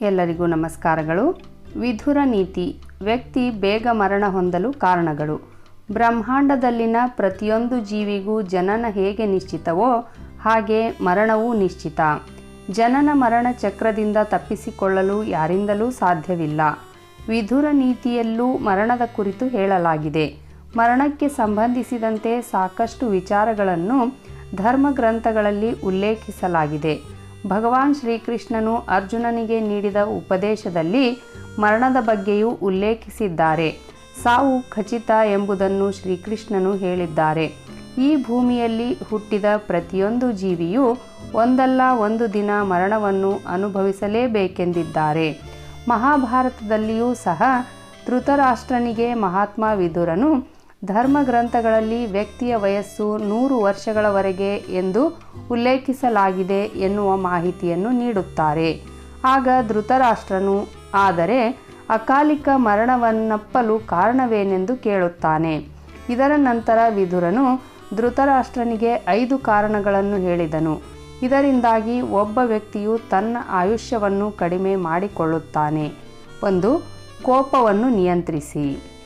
ಎಲ್ಲರಿಗೂ ನಮಸ್ಕಾರಗಳು. ವಿಧುರ ನೀತಿ, ವ್ಯಕ್ತಿ ಬೇಗ ಮರಣ ಹೊಂದಲು ಕಾರಣಗಳು. ಬ್ರಹ್ಮಾಂಡದಲ್ಲಿನ ಪ್ರತಿಯೊಂದು ಜೀವಿಗೂ ಜನನ ಹೇಗೆ ನಿಶ್ಚಿತವೋ ಹಾಗೆ ಮರಣವೂ ನಿಶ್ಚಿತ. ಜನನ ಮರಣ ಚಕ್ರದಿಂದ ತಪ್ಪಿಸಿಕೊಳ್ಳಲು ಯಾರಿಂದಲೂ ಸಾಧ್ಯವಿಲ್ಲ. ವಿಧುರ ನೀತಿಯಲ್ಲೂ ಮರಣದ ಕುರಿತು ಹೇಳಲಾಗಿದೆ. ಮರಣಕ್ಕೆ ಸಂಬಂಧಿಸಿದಂತೆ ಸಾಕಷ್ಟು ವಿಚಾರಗಳನ್ನು ಧರ್ಮ ಗ್ರಂಥಗಳಲ್ಲಿ ಉಲ್ಲೇಖಿಸಲಾಗಿದೆ. ಭಗವಾನ್ ಶ್ರೀಕೃಷ್ಣನು ಅರ್ಜುನನಿಗೆ ನೀಡಿದ ಉಪದೇಶದಲ್ಲಿ ಮರಣದ ಬಗ್ಗೆಯೂ ಉಲ್ಲೇಖಿಸಿದ್ದಾರೆ. ಸಾವು ಖಚಿತ ಎಂಬುದನ್ನು ಶ್ರೀಕೃಷ್ಣನು ಹೇಳಿದ್ದಾರೆ. ಈ ಭೂಮಿಯಲ್ಲಿ ಹುಟ್ಟಿದ ಪ್ರತಿಯೊಂದು ಜೀವಿಯೂ ಒಂದಲ್ಲ ಒಂದು ದಿನ ಮರಣವನ್ನು ಅನುಭವಿಸಲೇಬೇಕೆಂದಿದ್ದಾರೆ. ಮಹಾಭಾರತದಲ್ಲಿಯೂ ಸಹ ಧೃತರಾಷ್ಟ್ರನಿಗೆ ಮಹಾತ್ಮ ವಿದುರನು ಧರ್ಮಗ್ರಂಥಗಳಲ್ಲಿ ವ್ಯಕ್ತಿಯ ವಯಸ್ಸು ನೂರು ವರ್ಷಗಳವರೆಗೆ ಎಂದು ಉಲ್ಲೇಖಿಸಲಾಗಿದೆ ಎನ್ನುವ ಮಾಹಿತಿಯನ್ನು ನೀಡುತ್ತಾರೆ. ಆಗ ಧೃತರಾಷ್ಟ್ರನು, ಆದರೆ ಅಕಾಲಿಕ ಮರಣವನ್ನಪ್ಪಲು ಕಾರಣವೇನೆಂದು ಕೇಳುತ್ತಾನೆ. ಇದರ ನಂತರ ವಿದುರನು ಧೃತರಾಷ್ಟ್ರನಿಗೆ ಐದು ಕಾರಣಗಳನ್ನು ಹೇಳಿದನು. ಇದರಿಂದಾಗಿ ಒಬ್ಬ ವ್ಯಕ್ತಿಯು ತನ್ನ ಆಯುಷ್ಯವನ್ನು ಕಡಿಮೆ ಮಾಡಿಕೊಳ್ಳುತ್ತಾನೆ. ಒಂದು, ಕೋಪವನ್ನು ನಿಯಂತ್ರಿಸಿ.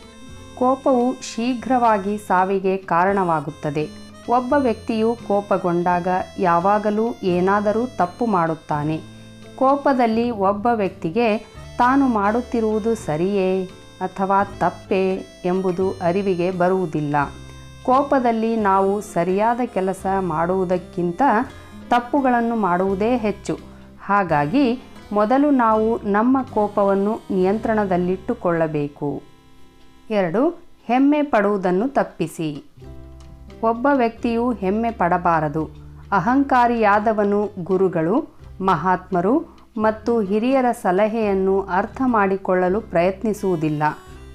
ಕೋಪವು ಶೀಘ್ರವಾಗಿ ಸಾವಿಗೆ ಕಾರಣವಾಗುತ್ತದೆ. ಒಬ್ಬ ವ್ಯಕ್ತಿಯು ಕೋಪಗೊಂಡಾಗ ಯಾವಾಗಲೂ ಏನಾದರೂ ತಪ್ಪು ಮಾಡುತ್ತಾನೆ. ಕೋಪದಲ್ಲಿ ಒಬ್ಬ ವ್ಯಕ್ತಿಗೆ ತಾನು ಮಾಡುತ್ತಿರುವುದು ಸರಿಯೇ ಅಥವಾ ತಪ್ಪೇ ಎಂಬುದು ಅರಿವಿಗೆ ಬರುವುದಿಲ್ಲ. ಕೋಪದಲ್ಲಿ ನಾವು ಸರಿಯಾದ ಕೆಲಸ ಮಾಡುವುದಕ್ಕಿಂತ ತಪ್ಪುಗಳನ್ನು ಮಾಡುವುದೇ ಹೆಚ್ಚು. ಹಾಗಾಗಿ ಮೊದಲು ನಾವು ನಮ್ಮ ಕೋಪವನ್ನು ನಿಯಂತ್ರಣದಲ್ಲಿಟ್ಟುಕೊಳ್ಳಬೇಕು. ಎರಡು, ಹೆಮ್ಮೆ ಪಡುವುದನ್ನು ತಪ್ಪಿಸಿ. ಒಬ್ಬ ವ್ಯಕ್ತಿಯು ಹೆಮ್ಮೆ ಪಡಬಾರದು. ಅಹಂಕಾರಿಯಾದವನು ಗುರುಗಳು, ಮಹಾತ್ಮರು ಮತ್ತು ಹಿರಿಯರ ಸಲಹೆಯನ್ನು ಅರ್ಥ ಮಾಡಿಕೊಳ್ಳಲು ಪ್ರಯತ್ನಿಸುವುದಿಲ್ಲ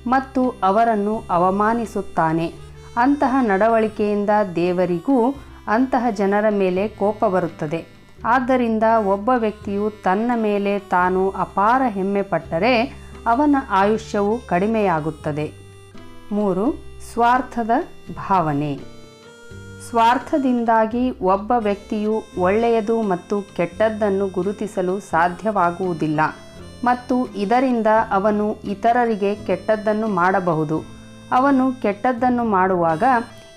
ಮತ್ತು ಅವರನ್ನು ಅವಮಾನಿಸುತ್ತಾನೆ. ಅಂತಹ ನಡವಳಿಕೆಯಿಂದ ದೇವರಿಗೂ ಅಂತಹ ಜನರ ಮೇಲೆ ಕೋಪ ಬರುತ್ತದೆ. ಆದ್ದರಿಂದ ಒಬ್ಬ ವ್ಯಕ್ತಿಯು ತನ್ನ ಮೇಲೆ ತಾನು ಅಪಾರ ಹೆಮ್ಮೆ ಪಟ್ಟರೆ ಅವನ ಆಯುಷ್ಯವು ಕಡಿಮೆಯಾಗುತ್ತದೆ. ಮೂರು, ಸ್ವಾರ್ಥದ ಭಾವನೆ. ಸ್ವಾರ್ಥದಿಂದಾಗಿ ಒಬ್ಬ ವ್ಯಕ್ತಿಯು ಒಳ್ಳೆಯದು ಮತ್ತು ಕೆಟ್ಟದ್ದನ್ನು ಗುರುತಿಸಲು ಸಾಧ್ಯವಾಗುವುದಿಲ್ಲ ಮತ್ತು ಇದರಿಂದ ಅವನು ಇತರರಿಗೆ ಕೆಟ್ಟದ್ದನ್ನು ಮಾಡಬಹುದು. ಅವನು ಕೆಟ್ಟದ್ದನ್ನು ಮಾಡುವಾಗ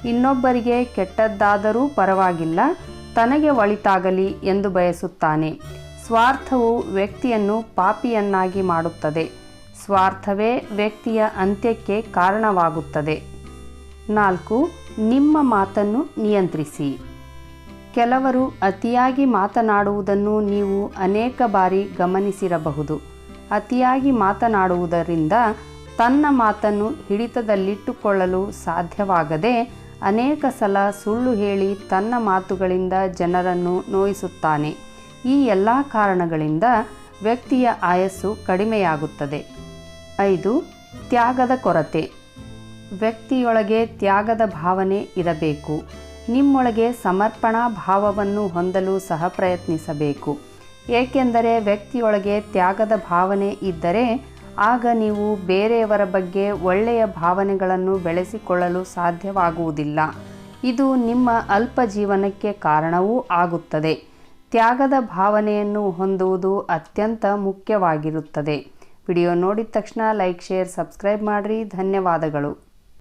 ಇನ್ನೊಬ್ಬರಿಗೆ ಕೆಟ್ಟದ್ದಾದರೂ ಪರವಾಗಿಲ್ಲ, ತನಗೆ ಒಳಿತಾಗಲಿ ಎಂದು ಬಯಸುತ್ತಾನೆ. ಸ್ವಾರ್ಥವು ವ್ಯಕ್ತಿಯನ್ನು ಪಾಪಿಯನ್ನಾಗಿ ಮಾಡುತ್ತದೆ. ಸ್ವಾರ್ಥವೇ ವ್ಯಕ್ತಿಯ ಅಂತ್ಯಕ್ಕೆ ಕಾರಣವಾಗುತ್ತದೆ. ನಾಲ್ಕು, ನಿಮ್ಮ ಮಾತನ್ನು ನಿಯಂತ್ರಿಸಿ. ಕೆಲವರು ಅತಿಯಾಗಿ ಮಾತನಾಡುವುದನ್ನು ನೀವು ಅನೇಕ ಬಾರಿ ಗಮನಿಸಿರಬಹುದು. ಅತಿಯಾಗಿ ಮಾತನಾಡುವುದರಿಂದ ತನ್ನ ಮಾತನ್ನು ಹಿಡಿತದಲ್ಲಿಟ್ಟುಕೊಳ್ಳಲು ಸಾಧ್ಯವಾಗದೆ ಅನೇಕ ಸಲ ಸುಳ್ಳು ಹೇಳಿ ತನ್ನ ಮಾತುಗಳಿಂದ ಜನರನ್ನು ನೋಯಿಸುತ್ತಾನೆ. ಈ ಎಲ್ಲ ಕಾರಣಗಳಿಂದ ವ್ಯಕ್ತಿಯ ಆಯಸ್ಸು ಕಡಿಮೆಯಾಗುತ್ತದೆ. ಐದು, ತ್ಯಾಗದ ಕೊರತೆ. ವ್ಯಕ್ತಿಯೊಳಗೆ ತ್ಯಾಗದ ಭಾವನೆ ಇರಬೇಕು. ನಿಮ್ಮೊಳಗೆ ಸಮರ್ಪಣಾ ಭಾವವನ್ನು ಹೊಂದಲು ಸಹ ಪ್ರಯತ್ನಿಸಬೇಕು. ಏಕೆಂದರೆ ವ್ಯಕ್ತಿಯೊಳಗೆ ತ್ಯಾಗದ ಭಾವನೆ ಇದ್ದರೆ ಆಗ ನೀವು ಬೇರೆಯವರ ಬಗ್ಗೆ ಒಳ್ಳೆಯ ಭಾವನೆಗಳನ್ನು ಬೆಳೆಸಿಕೊಳ್ಳಲು ಸಾಧ್ಯವಾಗುವುದಿಲ್ಲ. ಇದು ನಿಮ್ಮ ಅಲ್ಪ ಜೀವನಕ್ಕೆ ಕಾರಣವೂ ಆಗುತ್ತದೆ. ತ್ಯಾಗದ ಭಾವನೆಯನ್ನು ಹೊಂದುವುದು ಅತ್ಯಂತ ಮುಖ್ಯವಾಗಿರುತ್ತದೆ. ವಿಡಿಯೋ ನೋಡಿದ ತಕ್ಷಣ ಲೈಕ್ ಶೇರ್ ಸಬ್ಸ್ಕ್ರೈಬ್ ಮಾಡಿರಿ. ಧನ್ಯವಾದಗಳು.